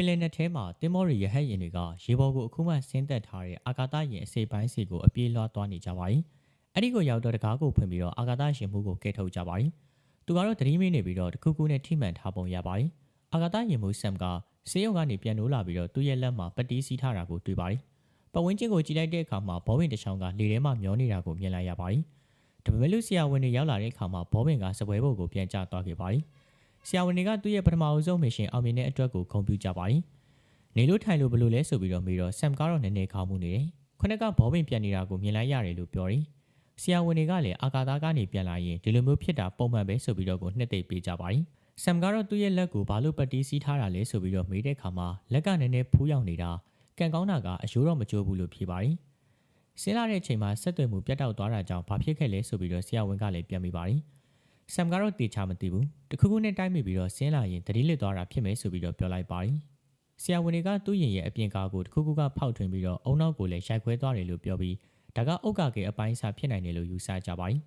င်လယ်နက်ထဲမှာတင်မောရီရဟတ်ရင်တွေကရေပေါ်ကိုအခုမှဆင်းသက်ထားတဲ့အာကာသယာဉ်အစိပ်ပိုင်းစီကိုအပြေးလွှားသွားနေကြပါသည်။အဲ့ဒီကိုရောက်တော့တကားကိုဖွင့်ပြီးတော့အာကာသယာဉ်မှုကိုကဲထုတ်ကြပါသည်။သူကတော့တတိမိနေပြီးတော့တခုခုနဲ့ထိမှန်ထားပုံရပါသည်။အာကာသယာဉ်မှုဆမ်ကဆေးရုံကနေပြန်လို့လာပြီးတော့သူ့ရဲ့လက်မှာပတီးစီးထားတာကိုတွေ့ပါသည်။ပဝင်းချင်းကိုကြည့်လိုက်တဲ့အခါမှာဘောဝင်တစ်ချောင်းကလေထဲမှာမျောနေတာကိုမြင်လိုက်ရပါသည်။ဒါပေမဲ့လူဆရာဝန်တွေရောက်လာတဲ့အခါမှာဘောဝင်ကစပွဲဘုတ်ကိုပြန်ကျသွားခဲ့ပါသည်။ ဆရာဝန်တွေကသူ့ရဲ့ပထမအဆုံးမရှင်အောင်မြင်တဲ့အတွက်ကိုဂုဏ်ပြုကြပါတယ်။နေလို့ထိုင်လို့ဘလို့လဲဆိုပြီးတော့မေးတော့ဆမ်ကတော့နည်းနည်းခေါင်းမှုနေတယ်။ခொနက်ကဘောပင်ပြန်နေတာကိုမြင်လိုက်ရတယ်လို့ပြောတယ်။ဆရာဝန်တွေကလည်းအာကာသကနေပြန်လာရင်ဒီလိုမျိုးဖြစ်တာပုံမှန်ပဲဆိုပြီးတော့ကိုနှစ်သိပ်ပေးကြပါတယ်။ဆမ်ကတော့သူ့ရဲ့လက်ကိုဘာလို့ပတ်တီးစီးထားတာလဲဆိုပြီးတော့မေးတဲ့အခါမှာလက်ကနည်းနည်းဖူးရောက်နေတာကံကောင်းတာကအယိုးတော့မကျိုးဘူးလို့ဖြေပါတယ်။ဆင်းလာတဲ့အချိန်မှာဆက်သွယ်မှုပြတ်တောက်သွားတာကြောင့်ဘာဖြစ်ခဲ့လဲဆိုပြီးတော့ဆရာဝန်ကလည်းပြန်မိပါတယ်။ ဆမ်ကတော့တေချာမသိဘူးတခုခုနဲ့တိုက်မိပြီးတော့ဆင်းလာရင်တတိလစ်သွားတာဖြစ်မယ်ဆိုပြီးတော့ပြောလိုက်ပါတယ်ဆရာဝန်တွေကသူ့ရင်ရဲ့အပြင်ကားကိုတခုခုကဖောက်ထွင်းပြီးတော့အုံနောက်ကိုလည်းရိုက်ခွဲသွားတယ်လို့ပြောပြီးဒါကအုတ်ကကေအပိုင်းစာဖြစ်နိုင်တယ်လို့ယူဆကြပါတယ်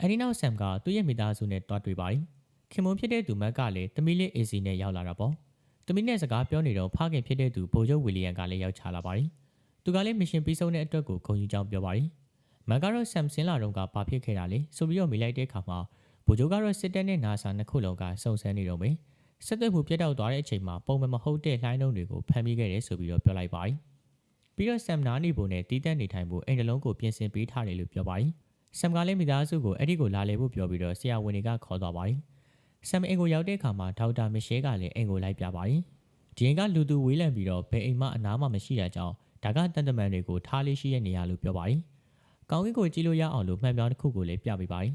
အဲဒီနောက်ဆမ်ကသူ့ရဲ့မိသားစုနဲ့တွားတွေ့ပါတယ်ခင်မုံဖြစ်တဲ့သူမက်ကလည်းတမီးလေးအေစီနဲ့ရောက်လာတာပေါ့တမီးနဲ့စကားပြောနေတော့ဖခင်ဖြစ်တဲ့သူဗိုလ်ချုပ်ဝီလီယံကလည်းရောက်ချလာပါတယ်သူကလည်းမရှင်ပြီးဆုံးတဲ့အတွက်ကိုဂုဏ်ယူကြောင်းပြောပါတယ်မန်ကတော့ဆမ်ဆင်းလာတော့ကဘာဖြစ်ခဲ့တာလဲဆိုပြီးတော့မိလိုက်တဲ့အခါမှာ ဗိုလ်ချုပ်ကတော့စစ်တပ်နဲ့ NASA နှစ်ခုလုံးကစုံစမ်းနေတော့မယ်ဆက်သွယ်မှုပြတ်တောက်သွားတဲ့အချိန်မှာပုံမှန်မဟုတ်တဲ့လိုင်းလုံးတွေကိုဖမ်းမိခဲ့တယ်ဆိုပြီးတော့ပြောလိုက်ပါတယ်ပြီးတော့ဆမ်နာနေပုံနဲ့တီးတက်နေထိုင်ဖို့အိမ်တလုံးကိုပြင်ဆင်ပေးထားတယ်လို့ပြောပါတယ်ဆမ်ကလည်းမိသားစုကိုအဲ့ဒီကိုလာလေဖို့ပြောပြီးတော့ဆရာဝန်တွေကခေါ်သွားပါတယ်ဆမ်အိမ်ကိုရောက်တဲ့အခါမှာဒေါက်တာမရှဲကလည်းအိမ်ကိုလိုက်ပြပါတယ်ဒီအိမ်ကလူသူဝေးလံပြီးတော့ဘယ်အိမ်မှအနားမှမရှိတာကြောင့်ဒါကတန်တမန်တွေကိုထားလေးရှိတဲ့နေရာလို့ပြောပါတယ်ကောင်းကင်ကိုကြည့်လို့ရအောင်လို့မှန်ပြောင်းတစ်ခုကိုလည်းပြပေးပါတယ်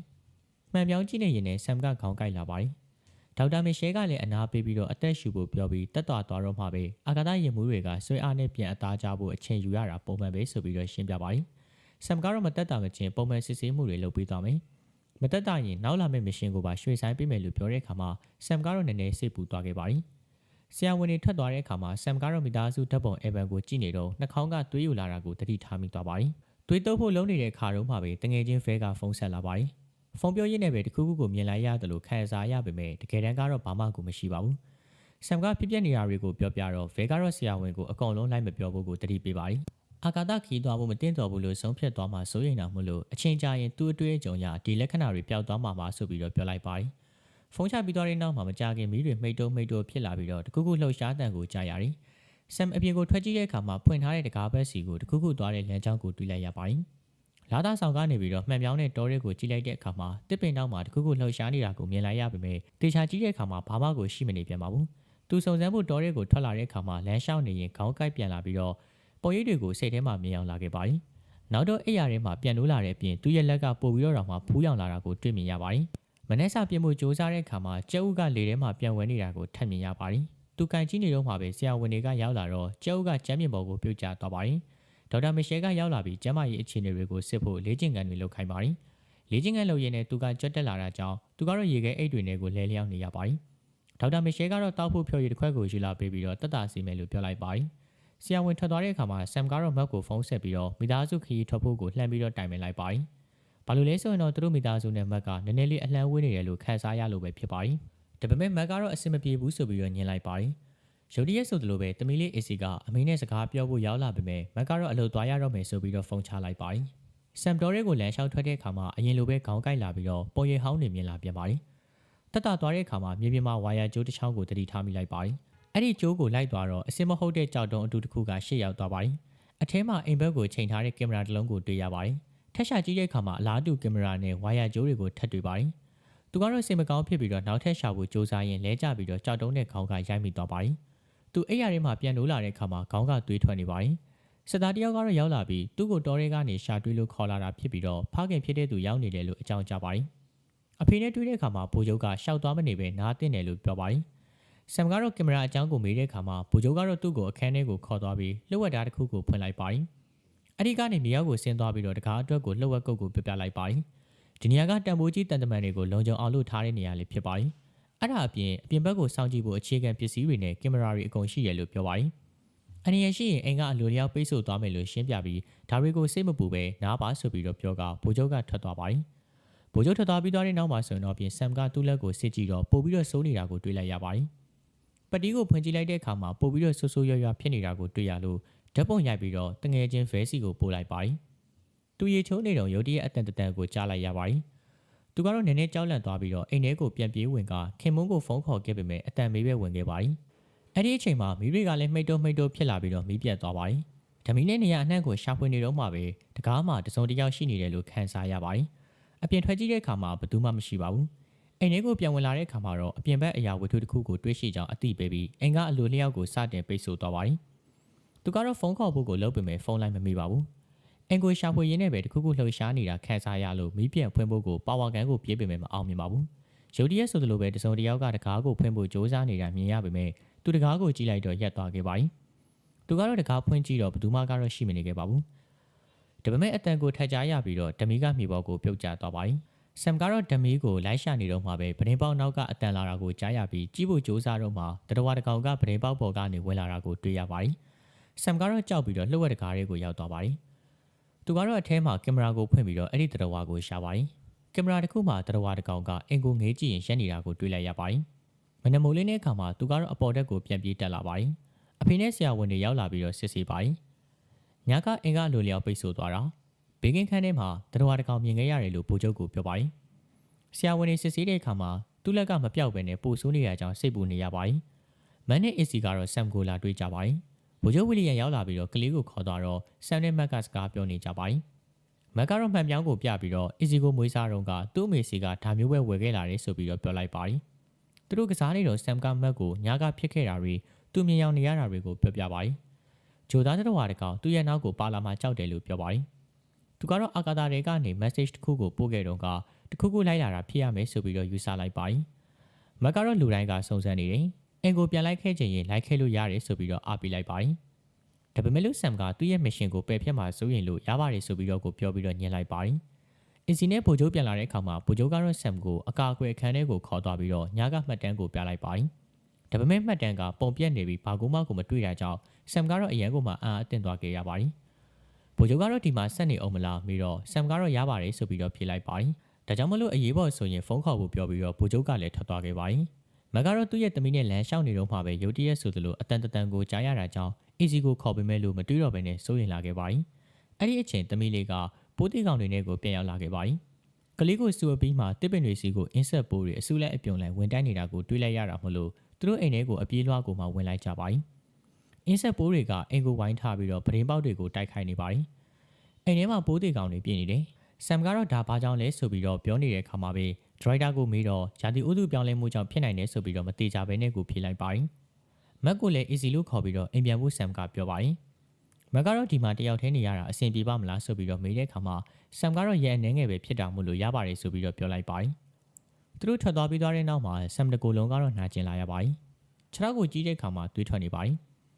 မှန်ပြောင်းကြည့်နေရင်လည်းဆမ်ကခေါင်းကိုက်လာပါတယ်။ဒေါက်တာမီရှဲကလည်းအနာပေးပြီးတော့အသက်ရှူဖို့ပြောပြီးတက်သွားသွားတော့မှပဲအာကာသရင်မှုတွေကဆွဲအားနဲ့ပြန်အသားကျဖို့အချိန်ယူရတာပုံမှန်ပဲဆိုပြီးတော့ရှင်းပြပါတယ်။ဆမ်ကတော့မတက်တာမချင်းပုံမှန်စစ်ဆေးမှုတွေလုပ်ပေးသွားမယ်။မတက်တာရင်နောက်လာမယ့်မရှင်ကိုပါရွှေ့ဆိုင်ပေးမယ်လို့ပြောတဲ့အခါမှာဆမ်ကတော့နည်းနည်းစိတ်ပူသွားခဲ့ပါတယ်။ဆရာဝန်တွေထွက်သွားတဲ့အခါမှာဆမ်ကတော့မိသားစုဓာတ်ပုံအေဗန်ကိုကြည့်နေတော့နှာခေါင်းကသွေးယူလာတာကိုတတိထားမိသွားပါတယ်။သွေးတုပ်ဖို့လုံးနေတဲ့ခါတုန်းမှာပဲတငယ်ချင်းဖဲကဖုန်းဆက်လာပါတယ် ဖုန်းပြောရင်းနဲ့ပဲတခုခုကိုမြင်လိုက်ရတယ်လို့ခံစားရပေမဲ့တကယ်တမ်းကတော့ဘာမှကိုမရှိပါဘူး။ဆမ်ကဖြစ်ပျက်နေတာတွေကိုပြောပြတော့ဗေကတော့ဆရာဝန်ကိုအကောင်လုံးလိုက်မပြောဖို့ကိုတတိပေးပါတယ်။အာကာသခီးသွားဖို့မတင်တော်ဘူးလို့ဆုံးဖြတ်သွားမှစိုးရိမ်တာမို့လို့အချင်းကြရင်သူ့အတွေ့အကြုံရဒီလက္ခဏာတွေပျောက်သွားမှာပါဆိုပြီးတော့ပြောလိုက်ပါတယ်။ဖုန်းချပြီးသွားတဲ့နောက်မှာမကြခင်မီးတွေမိတ်တုံးမိတ်တုံးဖြစ်လာပြီးတော့တခုခုလှုပ်ရှားတန်ကိုကြားရတယ်။ဆမ်အပြင်ကိုထွက်ကြည့်တဲ့အခါမှာဖွင့်ထားတဲ့တကားဘက်စီကိုတခုခုသွားတဲ့လမ်းကြောင်းကိုတွေ့လိုက်ရပါတယ်။ လာသားဆောင်ကနေပြီးတော့မှန်ပြောင်းတဲ့တောရဲကိုကြည့်လိုက်တဲ့အခါမှာတစ်ပင်နောက်မှာတခုခုလှုပ်ရှားနေတာကိုမြင်လိုက်ရပေမဲ့တေချာကြည့်တဲ့အခါမှာဘာမှကိုရှိမနေပြန်ပါဘူး။သူစုံစမ်းဖို့တောရဲကိုထွက်လာတဲ့အခါမှာလမ်းလျှောက်နေရင်ခေါင်းကိုက်ပြန်လာပြီးတော့ပေါ်ရိပ်တွေကိုစိတ်ထဲမှာမြင်အောင်လာခဲ့ပါသည်။နောက်တော့အိယာထဲမှာပြန်လို့လာတဲ့အပြင်သူ့ရဲ့လက်ကပို့ပြီးတော့တောင်မှဖူးယောင်လာတာကိုတွေ့မြင်ရပါသည်။မနေ့စပြင်မှုစ조사တဲ့အခါမှာကျဲဦးကလေထဲမှာပြန်ဝင်နေတာကိုထပ်မြင်ရပါသည်။သူကန်ကြီးနေတော့မှပဲဆရာဝန်တွေကရောက်လာတော့ကျဲဦးကကျမ်းမြင်ပေါ်ကိုပြုတ်ကျသွားပါသည်။ ဒေါက်တာမီရှယ်ကရောက်လာပြီးကျန်းမာရေးအခြေအနေတွေကိုစစ်ဖို့လေ့ကျင့်ခန်းတွေလုပ်ခိုင်းပါတယ်။လေ့ကျင့်ခန်းလုပ်ရင်းနဲ့သူကကြွက်တက်လာတာကြောင့်သူကတော့ရေခဲအိတ်တွေနဲ့ကိုလဲလျောင်းနေရပါတယ်။ဒေါက်တာမီရှယ်ကတော့တောက်ဖို့ဖြော်ရည်တစ်ခွက်ကိုယူလာပေးပြီးတော့တက်တာစီမယ်လို့ပြောလိုက်ပါတယ်။ဆရာဝန်ထွက်သွားတဲ့အခါမှာဆမ်ကတော့မက်ကိုဖုန်းဆက်ပြီးတော့မိသားစုခရီးထွက်ဖို့ကိုလှမ်းပြီးတော့တိုင်ပင်လိုက်ပါတယ်။ဘာလို့လဲဆိုရင်တော့သူတို့မိသားစုနဲ့မက်ကနည်းနည်းလေးအလှမ်းဝေးနေတယ်လို့ခန်းစားရလို့ပဲဖြစ်ပါတယ်။ဒါပေမဲ့မက်ကတော့အဆင်မပြေဘူးဆိုပြီးတော့ညင်လိုက်ပါတယ်။ ရုတ်တရက်ဆိုသလိုပဲတမီးလေးအေစီကအမေနဲ့စကားပြောဖို့ရောက်လာပေမဲ့မက်ကတော့အလုပ်သွားရတော့မယ်ဆိုပြီးတော့ဖုန်းချလိုက်ပါတယ်။ဆမ်တော်ရဲကိုလမ်းလျှောက်ထွက်တဲ့အခါမှာအရင်လိုပဲခေါင်းကိုက်လာပြီးတော့ပေါ်ရည်ဟောင်းတွေမြင်လာပြန်ပါတယ်။တက်တာသွားတဲ့အခါမှာမြေပြင်မှာဝါယာကြိုးတစ်ချောင်းကိုတတိထားမိလိုက်ပါတယ်။အဲ့ဒီကြိုးကိုလိုက်သွားတော့အစင်မဟုတ်တဲ့ကြောက်တုံးအတူတစ်ခုကရှေ့ရောက်သွားပါတယ်။အထဲမှာအိမ်ဘက်ကိုချိန်ထားတဲ့ကင်မရာတစ်လုံးကိုတွေ့ရပါတယ်။ထက်ရှာကြည့်တဲ့အခါမှာအလားတူကင်မရာနဲ့ဝါယာကြိုးတွေကိုထပ်တွေ့ပါတယ်။သူကတော့စိတ်မကောင်းဖြစ်ပြီးတော့နောက်ထပ်ရှာဖို့စူးစမ်းရင်းလဲကျပြီးတော့ကြောက်တုံးတဲ့ခေါင်းကရိုက်မိသွားပါတယ်။ သူအိယာထဲမှာပြန်လို့လာတဲ့အခါမှာခေါင်းကသွေးထွက်နေပါတယ်။စစ်သားတယောက်ကတော့ရောက်လာပြီးသူ့ကိုတော်ရဲကနေရှာတွေ့လို့ခေါ်လာတာဖြစ်ပြီးတော့ဖခင်ဖြစ်တဲ့သူရောက်နေတယ်လို့အကြောင်းကြားပါတယ်။အဖေနဲ့တွေ့တဲ့အခါမှာဘိုးချုပ်ကရှောက်သွားမနေပဲနားတင်တယ်လို့ပြောပါတယ်။ဆမ်ကတော့ကင်မရာအကြောင်းကိုမေးတဲ့အခါမှာဘိုးချုပ်ကတော့သူ့ကိုအခန်းထဲကိုခေါ်သွားပြီးလှုပ်ဝက်သားတစ်ခုကိုဖွင့်လိုက်ပါတယ်။အဲဒီကနေမြေရောက်ကိုဆင်းသွားပြီးတော့တကားအတွက်ကိုလှုပ်ဝက်ကုတ်ကိုပြပြလိုက်ပါတယ်။ဒီနေရာကတံပိုးကြီးတန်တမန်တွေကိုလုံခြုံအောင်လုပ်ထားတဲ့နေရာလေးဖြစ်ပါတယ်။ အဲ့ဒါအပြင်အပြင်ဘက်ကိုစောင့်ကြည့်ဖို့အခြေခံပစ္စည်းတွေနဲ့ကင်မရာတွေအကုန်ရှိရလို့ပြောပါတယ်။အနေရရှိရင်အိမ်ကအလိုလျောက်ပိတ်ဆို့သွားမယ်လို့ရှင်းပြပြီးဒါတွေကိုစိတ်မပူပဲနားပါဆိုပြီးတော့ပြောကဗိုလ်ချုပ်ကထွက်သွားပါတယ်။ဗိုလ်ချုပ်ထွက်သွားပြီးသွားတဲ့နောက်မှာဆိုရင်တော့ပြင်ဆမ်ကသူ့လက်ကိုစစ်ကြည့်တော့ပို့ပြီးတော့စိုးနေတာကိုတွေ့လိုက်ရပါတယ်။ပတီးကိုဖွင့်ကြည့်လိုက်တဲ့အခါမှာပို့ပြီးတော့ဆူဆူရွရွဖြစ်နေတာကိုတွေ့ရလို့ဓာတ်ပုံရိုက်ပြီးတော့တငယ်ချင်းဗဲစီကိုပို့လိုက်ပါတယ်။သူရေချုံနေတော့ရုတ်တရက်အတန်တန်ကိုကြားလိုက်ရပါတယ်။ သူကတော့နည်းနည်းကြောက်လန့်သွားပြီးတော့အိမ်ထဲကိုပြန်ပြေးဝင်ကခင်မုန်းကိုဖုန်းခေါ်ခဲ့ပေမဲ့အတန်မေးပဲဝင်ခဲ့ပါတယ်အဲ့ဒီအချိန်မှာမိတွေကလည်းမိတ်တုံးမိတ်တုံးဖြစ်လာပြီးတော့မီးပြတ်သွားပါတယ်ဓမီနဲ့နေရအနှံ့ကိုရှာဖွေနေတော့မှပဲတကားမှာတစုံတစ်ယောက်ရှိနေတယ်လို့ခံစားရပါတယ်အပြင်ထွက်ကြည့်တဲ့အခါမှာဘယ်သူမှမရှိပါဘူးအိမ်ထဲကိုပြန်ဝင်လာတဲ့အခါမှာတော့အပြင်ဘက်အရာဝတ္ထုတစ်ခုကိုတွေးရှိကြောင်းအသိပေးပြီးအင်ကအလိုလျောက်ကိုစတင်ပိတ်ဆို့သွားပါတယ်။သူကတော့ဖုန်းခေါ်ဖို့ကိုလုပ်ပေမဲ့ဖုန်းလိုက်မမိပါဘူး။ အင်ကိုရှာဖွေရင်းနဲ့ပဲတခုခုလှုပ်ရှားနေတာခန်းစားရလို့မီးပြန်ဖွင့်ဖို့ကိုပါဝါကန်ကိုပြေးပေမဲ့မအောင်မြင်ပါဘူး။ရုတ်တရက်ဆိုသလိုပဲတစုံတစ်ယောက်ကတကားကိုဖွင့်ဖို့စ조사နေတာမြင်ရပေမဲ့သူတကားကိုကြည့်လိုက်တော့ရက်သွားခဲ့ပါတယ်။သူကတော့တကားဖွင့်ကြည့်တော့ဘယ်သူမှကတော့ရှိမနေခဲ့ပါဘူး။ဒါပေမဲ့အတန်ကိုထက်ကြားရပြီးတော့ဓမီကမြေပေါ်ကိုပြုတ်ကျသွားပါတယ်။ဆမ်ကတော့ဓမီကိုလိုက်ရှာနေတော့မှပဲပဒင်းပေါက်နောက်ကအတန်လာတာကိုကြားရပြီးကြီးဖို့ကြိုးစားတော့မှတတော်ဝါတကောင်ကပဒင်းပေါက်ပေါ်ကနေဝင်လာတာကိုတွေ့ရပါတယ်။ဆမ်ကတော့ကြောက်ပြီးတော့လှုပ်ဝက်တကားလေးကိုရောက်သွားပါတယ်။ သူကတော့အထဲမှာကင်မရာကိုဖွင့်ပြီးတော့အဲ့ဒီတတော်ဝါကိုရှာပါတယ်။ကင်မရာတစ်ခုမှာတတော်ဝါတကောင်ကအင်ကိုငေးကြည့်ရင်ရက်နေတာကိုတွေ့လိုက်ရပါတယ်။မနမိုးလေးနဲ့အခါမှာသူကတော့အပေါ်တက်ကိုပြန်ပြေးတက်လာပါတယ်။အဖေနဲ့ဆရာဝန်တွေရောက်လာပြီးတော့စစ်ဆေးပါတယ်။ညကအင်ကလိုလျောက်ပိတ်ဆို့သွားတာ။ဘေးကင်းခန်းထဲမှာတတော်တကောင်မြင်ခဲ့ရတယ်လို့ဗိုလ်ချုပ်ကပြောပါတယ်။ဆရာဝန်တွေစစ်ဆေးတဲ့အခါမှာသူ့လက်ကမပြောက်ပဲနဲ့ပိုဆိုးနေရကြောင်းစိတ်ပူနေရပါတယ်။မန်နဲ့အစ်စီကတော့ဆမ်ကိုလာတွေ့ကြပါတယ်။ ဗိုလ်ချုပ်ဝီလီယံရောက်လာပြီးတော့ကလေးကိုခေါ်သွားတော့ဆမ်နဲ့မက်ကစကားပြောနေကြပါတယ်။မက်ကတော့မှန်ပြောင်းကိုပြပြီးတော့အစ်စီကိုမွေးစားတော့ကသူ့အမေစီကဒါမျိုးပဲဝယ်ခဲ့လာတယ်ဆိုပြီးတော့ပြောလိုက်ပါတယ်။သူတို့ကစားနေတော့ဆမ်ကမက်ကိုညာကဖြစ်ခဲ့တာတွေသူမြင်ရောက်နေရတာတွေကိုပြောပြပါတယ်။ဂျိုသားတော်ဝါတကောင်သူ့ရဲ့နောက်ကိုပါလာမှကြောက်တယ်လို့ပြောပါတယ်။သူကတော့အာကာသတွေကနေ message တစ်ခုကိုပို့ခဲ့တော့ကတခုခုလိုက်လာတာဖြစ်ရမယ်ဆိုပြီးတော့ယူဆလိုက်ပါ යි မက်ကတော့လူတိုင်းကစုံစမ်းနေတယ် အင်ကိုပြန်လိုက်ခဲ့ချင်ရင်လိုက်ခဲ့လို့ရတယ်ဆိုပြီးတော့အားပေးလိုက်ပါတယ်။ဒါပေမဲ့လို့ဆမ်ကသူ့ရဲ့ mission ကိုပယ်ဖျက်မှာစိုးရင်လို့ရပါတယ်ဆိုပြီးတော့ကိုပြောပြီးတော့ညှင်းလိုက်ပါတယ်။အင်စီနဲ့ဗိုလ်ချုပ်ပြန်လာတဲ့အခါမှာဗိုလ်ချုပ်ကတော့ဆမ်ကိုအကာအကွယ်အခန်းထဲကိုခေါ်သွားပြီးတော့ညကမှတ်တမ်းကိုပြလိုက်ပါတယ်။ဒါပေမဲ့မှတ်တမ်းကပုံပြက်နေပြီးဘာကူမှကိုမတွေ့တာကြောင့်ဆမ်ကတော့အရန်ကိုမှအာအတင်သွားခဲ့ရပါတယ်။ဗိုလ်ချုပ်ကတော့ဒီမှာဆက်နေအောင်မလားပြီးတော့ဆမ်ကတော့ရပါတယ်ဆိုပြီးတော့ဖြေလိုက်ပါတယ်။ဒါကြောင့်မလို့အရေးပေါ်ဆိုရင်ဖုန်းခေါ်ဖို့ပြောပြီးတော့ဗိုလ်ချုပ်ကလည်းထွက်သွားခဲ့ပါတယ်။ မက်ကတော့သူ့ရဲ့သမီးနဲ့လမ်းလျှောက်နေတော့မှပဲရုတ်တရက်ဆိုသလိုအတန်တန်ကိုကြားရတာကြောင့်အီစီကိုခေါ်ပေးမယ်လို့မတွေးတော့ဘဲနဲ့စိုးရင်လာခဲ့ပါတယ်အဲ့ဒီအချိန်သမီးလေးကပိုးတိကောင်တွေနဲ့ကိုပြန်ရောက်လာခဲ့ပါတယ်ကလေးကိုစူအပြီးမှာတစ်ပင်တွေစီကိုအင်းဆက်ပိုးတွေအဆူလက်အပြုံလိုက်ဝင်တိုက်နေတာကိုတွေးလိုက်ရတာမလို့သူတို့အိမ်ထဲကိုအပြေးလွှားကိုမှဝင်လိုက်ကြပါတယ်အင်းဆက်ပိုးတွေကအိမ်ကိုဝိုင်းထားပြီးတော့ပဒင်းပေါက်တွေကိုတိုက်ခိုက်နေပါတယ်အိမ်ထဲမှာပိုးသေးကောင်တွေပြင်းနေတယ်။ဆမ်ကတော့ဒါဘာကြောင့်လဲဆိုပြီးတော့ပြောနေတဲ့အခါမှာပဲ ဒရိုက်တာကိုမေးတော့ဂျာတီဥဒုပြောင်းလဲမှုကြောင့်ဖြစ်နိုင်တယ်ဆိုပြီးတော့မသေးကြဘဲနဲ့ကိုဖြေလိုက်ပါတယ်။မက်ကိုလည်း easy လို့ခေါ်ပြီးတော့အိမ်ပြန်ဖို့ဆမ်ကပြောပါတယ်။မက်ကတော့ဒီမှာတယောက်တည်းနေရတာအဆင်ပြေပါမလားဆိုပြီးတော့မေးတဲ့အခါမှာဆမ်ကတော့ရဲအနေငယ်ပဲဖြစ်တာမို့လို့ရပါတယ်ဆိုပြီးတော့ပြောလိုက်ပါတယ်။သူတို့ထွက်သွားပြီးသွားတဲ့နောက်မှာဆမ်တကူလုံးကတော့နာကျင်လာရပါတယ်။ခြေထောက်ကိုကြီးတဲ့အခါမှာတွေးထွက်နေပါတယ်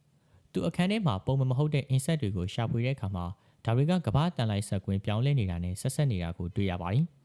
။သူအခန်းထဲမှာပုံမမဟုတ်တဲ့ insect တွေကိုရှာဖွေတဲ့အခါမှာဒါတွေကကဘာတန်လိုက်ဆက်ကွင်းပြောင်းလဲနေတာနဲ့ဆက်ဆက်နေတာကိုတွေ့ရပါတယ်။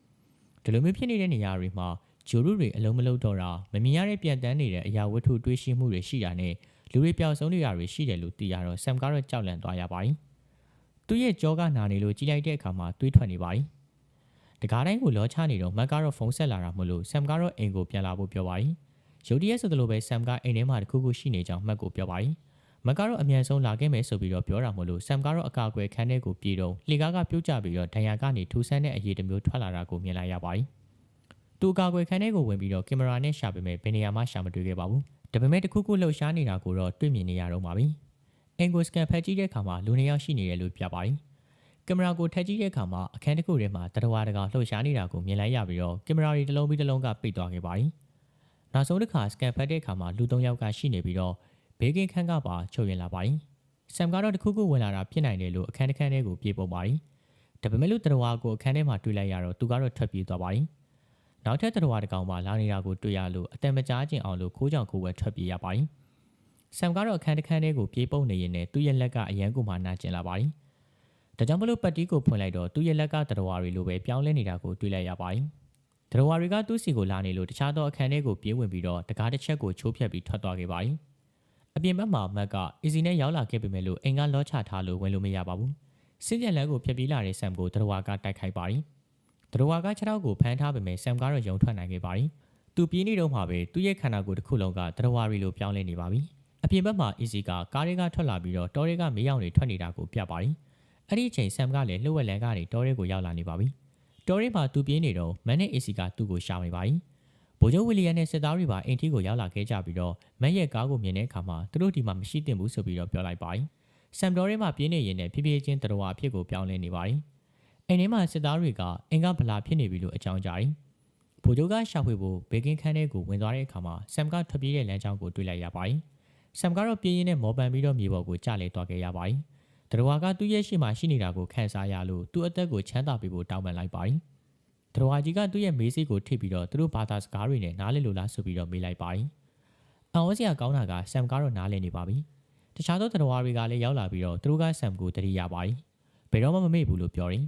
ဒီလိုမျိုးဖြစ်နေတဲ့နေရာတွေမှာဂျိုရုတွေအလုံးမလုံးတော့တာမမြင်ရတဲ့ပြန်တန်းနေတဲ့အရာဝတ္ထုတွေးရှိမှုတွေရှိတာနဲ့လူတွေပျောက်ဆုံးနေတာတွေရှိတယ်လို့သိရတော့ဆမ်ကတော့ကြောက်လန့်သွားရပါတယ်။သူ့ရဲ့ကြောကနာနေလို့ကြီးလိုက်တဲ့အခါမှာတွေးထွက်နေပါတယ်။တကားတိုင်းကိုလောချနေတော့မက်ကတော့ဖုန်းဆက်လာတာမလို့ဆမ်ကတော့အိမ်ကိုပြန်လာဖို့ပြောပါတယ်။ရုတ်တရက်ဆိုသလိုပဲဆမ်ကအိမ်ထဲမှာတခုခုရှိနေကြောင်းမက်ကိုပြောပါတယ်။ မက်ကတော့အမြန်ဆုံးလာခဲ့မယ်ဆိုပြီးတော့ပြောတာမလို့ဆမ်ကတော့အကာအကွယ်ခန်းထဲကိုပြေးတော့လှေကားကပြုတ်ကျပြီးတော့ဒဏ်ရာကနေထူဆန်းတဲ့အရေးတစ်မျိုးထွက်လာတာကိုမြင်လိုက်ရပါတယ်။သူအကာအကွယ်ခန်းထဲကိုဝင်ပြီးတော့ကင်မရာနဲ့ရှာပေမဲ့ဘယ်နေရာမှရှာမတွေ့ခဲ့ပါဘူး။ဒါပေမဲ့တခုခုလှုပ်ရှားနေတာကိုတော့တွေ့မြင်နေရတော့ပါပြီ။အင်ကိုစကန်ဖက်ကြည့်တဲ့အခါမှာလူနှစ်ယောက်ရှိနေတယ်လို့ပြပါတယ်။ကင်မရာကိုထည့်ကြည့်တဲ့အခါမှာအခန်းတစ်ခုထဲမှာတရဝါတကောင်လှုပ်ရှားနေတာကိုမြင်လိုက်ရပြီးတော့ကင်မရာတွေတစ်လုံးပြီးတစ်လုံးကပိတ်သွားခဲ့ပါတယ်။နောက်ဆုံးတစ်ခါစကန်ဖက်တဲ့အခါမှာလူ၃ယောက်ကရှိနေပြီးတော့ ဘေးကင်းခန်းကပါချုပ်ရင်လာပါတယ်။ဆမ်ကတော့တခုခုဝင်လာတာဖြစ်နိုင်တယ်လို့အခန်းတစ်ခန်းထဲကိုပြေပုံပါတယ်။ဒါပေမဲ့လို့တရဝါကိုအခန်းထဲမှာတွေ့လိုက်ရတော့သူကတော့ထွက်ပြေးသွားပါတယ်။နောက်ထပ်တရဝါတစ်ကောင်မှလာနေတာကိုတွေ့ရလို့အတန်မကြားကျင်အောင်လို့ခိုးကြောင်ခိုးဝဲထွက်ပြေးရပါတယ်။ဆမ်ကတော့အခန်းတစ်ခန်းထဲကိုပြေးပုံနေရင်နဲ့သူ့ရဲ့လက်ကအရန်ကိုမှနာကျင်လာပါတယ်။ဒါကြောင့်မလို့ပတ်တီးကိုဖွင့်လိုက်တော့သူ့ရဲ့လက်ကတရဝါတွေလိုပဲပြောင်းလဲနေတာကိုတွေ့လိုက်ရပါတယ်။တရဝါတွေကသူ့စီကိုလာနေလို့တခြားသောအခန်းထဲကိုပြေးဝင်ပြီးတော့တကားတစ်ချက်ကိုချိုးဖျက်ပြီးထွက်သွားခဲ့ပါတယ်။ အပြင်ဘက်မှာမက်က easy နဲ့ရောက်လာခဲ့ပေမဲ့လို့အိမ်ကလောချထားလို့ဝင်လို့မရပါဘူးစင်းကျန်လန်းကိုဖျက်ပြေးလာတဲ့ဆမ်ကိုတရဝါကတိုက်ခိုက်ပါတယ်တရဝါကခြေထောက်ကိုဖမ်းထားပေမဲ့ဆမ်ကတော့ယုံထွက်နိုင်ခဲ့ပါတယ်သူပြေးနေတော့မှပဲသူ့ရဲ့ခန္ဓာကိုယ်တစ်ခုလုံးကတရဝရီလိုပြောင်းလဲနေပါပြီအပြင်ဘက်မှာ easy ကကားတွေကထွက်လာပြီးတော့တော်တွေကမေးရောင်တွေထွက်နေတာကိုပြပါတယ်အဲ့ဒီအချိန်ဆမ်ကလည်းလှုပ်ဝက်လန်ကနေတော်တွေကိုရောက်လာနေပါပြီတော်ရီမှာသူပြေးနေတော့မန်နဲ့ easy ကသူ့ကိုရှာနေပါပြီ ဗိုလ်ချုပ်ဝီလီယံနဲ့စစ်သားတွေပါအိမ်ထီကိုရောက်လာခဲ့ကြပြီးတော့မန်ရဲ့ကားကိုမြင်တဲ့အခါမှာသူတို့ဒီမှာမရှိသင့်ဘူးဆိုပြီးတော့ပြောလိုက်ပါတယ်ဆမ်တော်ရီမှာပြင်းနေရင်နဲ့ဖြည်းဖြည်းချင်းတရဝအဖြစ်ကိုပြောင်းလဲနေပါတယ်အိမ်ထဲမှာစစ်သားတွေကအင်ကဗလာဖြစ်နေပြီလို့အကြောင်းကြားတယ်ဗိုလ်ချုပ်ကရှာဖွေဖို့ဘေကင်းခန်းထဲကိုဝင်သွားတဲ့အခါမှာဆမ်ကထွက်ပြေးတဲ့လမ်းကြောင်းကိုတွေ့လိုက်ရပါတယ်ဆမ်ကတော့ပြင်းရင်းနဲ့မော်ပန်ပြီးတော့မြေပေါ်ကိုကျလဲသွားခဲ့ရပါတယ်တရဝါကသူ့ရဲ့ရှိမှရှိနေတာကိုခန်းစားရလို့သူ့အသက်ကိုချမ်းသာပေးဖို့တောင်းပန်လိုက်ပါတယ် တရဝါကြီးကသူ့ရဲ့မေးစိတ်ကိုထိပြီးတော့သူတို့ဘာသာစကားတွေနဲ့နားလည်လို့လားဆိုပြီးတော့မေးလိုက်ပါတယ်အောင်ဝစရာကောင်းတာကဆမ်ကတော့နားလည်နေပါပြီတခြားသောတရဝါတွေကလည်းရောက်လာပြီးတော့သူတို့ကဆမ်ကိုတတိရပါတယ်ဘယ်တော့မှမမေ့ဘူးလို့ပြောတယ်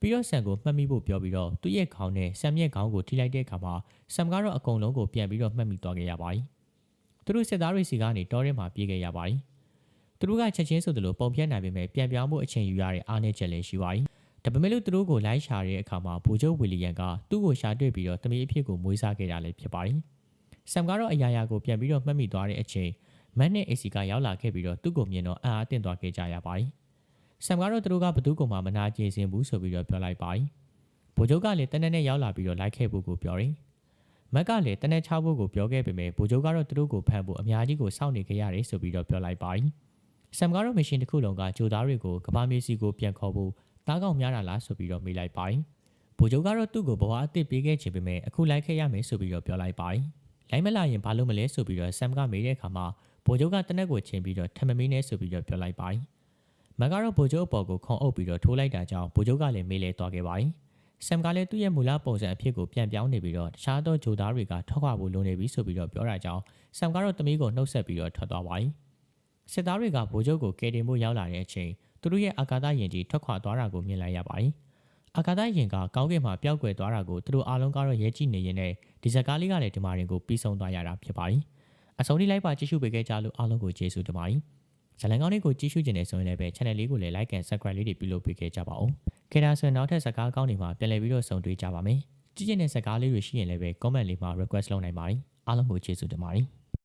ပြီးတော့ဆမ်ကိုမှတ်မိဖို့ပြောပြီးတော့သူ့ရဲ့ခေါင်းနဲ့ဆမ်ရဲ့ခေါင်းကိုထိလိုက်တဲ့အခါမှာဆမ်ကတော့အကုန်လုံးကိုပြန်ပြီးတော့မှတ်မိသွားခဲ့ရပါတယ်သူတို့စစ်သားတွေစီကနေတောထဲမှာပြေးခဲ့ရပါတယ်သူတို့ကချက်ချင်းဆိုသလိုပုံပြတ်နိုင်ပေမဲ့ပြန်ပြောင်းမှုအချိန်ယူရတဲ့အားနည်းချက်လည်းရှိပါတယ် ဒါပေမဲ့လို့သူတို့ကိုလိုက်ရှာတဲ့အခါမှာဘူဂျုတ်ဝီလီယံကသူ့ကိုရှာတွေ့ပြီးတော့တမီးအဖြစ်ကိုမွေးစားခဲ့တာလည်းဖြစ်ပါတယ်ဆမ်ကတော့အရာရာကိုပြန်ပြီးတော့မှတ်မိသွားတဲ့အချိန်မန်နဲ့အေစီကရောက်လာခဲ့ပြီးတော့သူ့ကိုမြင်တော့အာအသင့်သွားခဲ့ကြရပါတယ်ဆမ်ကတော့သူတို့ကဘသူ့ကိုမှမနာကျင်စင်ဘူးဆိုပြီးတော့ပြောလိုက်ပါတယ်ဘူဂျုတ်ကလည်းတနက်နဲ့ရောက်လာပြီးတော့လိုက်ခဲ့ဖို့ကိုပြောတယ်မက်ကလည်းတနက်ချဖို့ကိုပြောခဲ့ပေမဲ့ဘူဂျုတ်ကတော့သူတို့ကိုဖမ်းဖို့အများကြီးကိုစောင့်နေခဲ့ရတယ်ဆိုပြီးတော့ပြောလိုက်ပါတယ်ဆမ်ကတော့မရှင်တစ်ခုလုံးကဂျိုသားတွေကိုကဘာမျိုးစီကိုပြန်ခေါ်ဖို့ တားကောင်များတာလားဆိုပြီးတော့မေးလိုက်ပါတယ်။ဗိုလ်ချုပ်ကတော့သူ့ကိုဘဝအသစ်ပေးခဲ့ချင်ပေမဲ့အခုလိုက်ခဲ့ရမယ်ဆိုပြီးတော့ပြောလိုက်ပါတယ်။လိုက်မလာရင်ဘာလို့မလဲဆိုပြီးတော့ဆမ်ကမေးတဲ့အခါမှာဗိုလ်ချုပ်ကတနက်ကိုချင်းပြီးတော့ထမမင်းနဲ့ဆိုပြီးတော့ပြောလိုက်ပါတယ်။မကတော့ဗိုလ်ချုပ်အပေါ်ကိုခုံအုပ်ပြီးတော့ထိုးလိုက်တာကြောင့်ဗိုလ်ချုပ်ကလည်းမေးလဲသွားခဲ့ပါတယ်။ဆမ်ကလည်းသူ့ရဲ့မူလပုံစံအဖြစ်ကိုပြန်ပြောင်းနေပြီးတော့တခြားသောဂျိုသားတွေကထောက်ခွာဖို့လိုနေပြီဆိုပြီးတော့ပြောတာကြောင့်ဆမ်ကတော့တမီးကိုနှုတ်ဆက်ပြီးတော့ထွက်သွားပါတယ်။စစ်သားတွေကဗိုလ်ချုပ်ကိုကယ်တင်ဖို့ရောက်လာတဲ့အချိန် သူတို့ရဲ့အာကာသယင်ကြီးထွက်ခွာသွားတာကိုမြင်လိုက်ရပါတယ်။အာကာသယင်ကကောင်းကင်မှာပျောက်ကွယ်သွားတာကိုသူတို့အားလုံးကတော့ရဲကြည့်နေရင်းနဲ့ဒီဇက်ကားလေးကလည်းဒီမာရင်ကိုပြီးဆုံးသွားရတာဖြစ်ပါတယ်။အဆုံးထိလိုက်ပါကြည့်ရှုပေးခဲ့ကြလို့အားလုံးကိုကျေးဇူးတင်ပါတယ်။ဇလန်ကောင်းလေးကိုကြည့်ရှုခြင်းနဲ့ဆိုရင်လည်းပဲ channel လေးကိုလည်း like and subscribe လေးတွေပြုလုပ်ပေးခဲ့ကြပါဦး။ခေတ္တဆိုရင်နောက်ထပ်ဇက်ကားကောင်းတွေမှာပြန်လည်ပြီးတော့ဆုံတွေ့ကြပါမယ်။ကြည့်ကျင်တဲ့ဇက်ကားလေးတွေရှိရင်လည်းပဲ comment လေးမှာ request လုပ်နိုင်ပါတယ်။အားလုံးကိုကျေးဇူးတင်ပါတယ်။